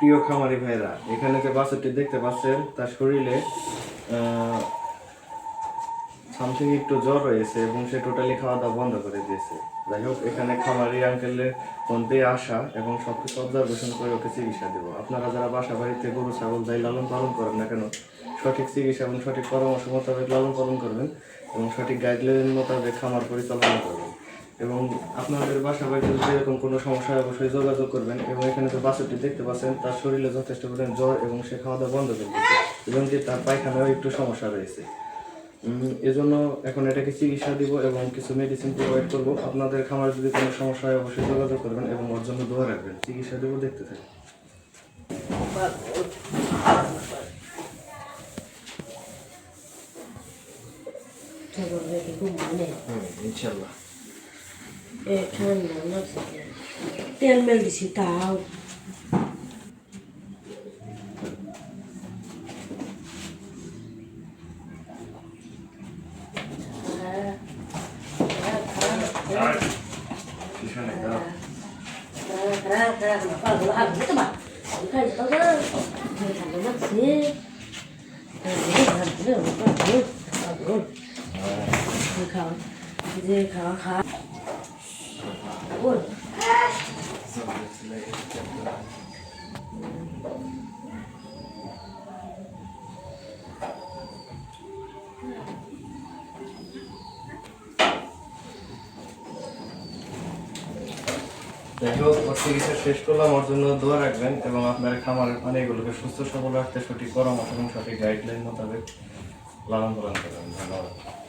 প্রিয় খামারি ভাইরা, এখানে যে বাছুরটি দেখতে পাচ্ছেন, তার শরীরে সামথিং একটু জ্বর রয়েছে এবং সে টোটালি খাওয়া দাওয়া বন্ধ করে দিয়েছে। যাই হোক, এখানে খামারি আঙ্কেলের মধ্যে আসা এবং সবকিছু অবজারভেশন করে ওকে চিকিৎসা দেবো। আপনারা যারা বাসা বাড়িতে গরু, ছাগল যাই লালন পালন করেন না কেন, সঠিক চিকিৎসা এবং সঠিক পরামর্শ মোতাবেক লালন পালন করবেন এবং সঠিক গাইডলাইন মোতাবেক খামার পরিচালনা করবেন। এবং আপনাদের বাসা বাড়িতে যদি এরকম কোনো সমস্যা হয় অবশ্যই যোগাযোগ করবেন এবং এখানে যে বাছুরটি দেখতে পাচ্ছেন তার শরীরে যথেষ্ট পরিমাণ জ্বর এবং সে খাওয়া দাওয়া বন্ধ করে দিচ্ছে এবং যে তার পায়খানাও একটু সমস্যা রয়েছে। এজন্য এখন এটাকে চিকিৎসা দিব এবং কিছু মেডিসিন প্রোভাইড করব। আপনাদের খামার যদি কোনো সমস্যা হয় অবশ্যই যোগাযোগ করবেন এবং ওর জন্য দোয়া রাখবেন। চিকিৎসা দেবো দেখতে হুম ইনশাল্লাহ। তেল মেল দিছি তাও পিছনে দাও। যে খাওয়া খা বল যাই হোক শেষ করলাম। ওর জন্য দোয়া রাখবেন এবং আপনার খামারের প্রাণীগুলোকে সুস্থ সবল রাখতে সঠিক পরামর্শ এবং সঠিক গাইডলাইন মোতাবেক লালন পালন করবেন। ধন্যবাদ।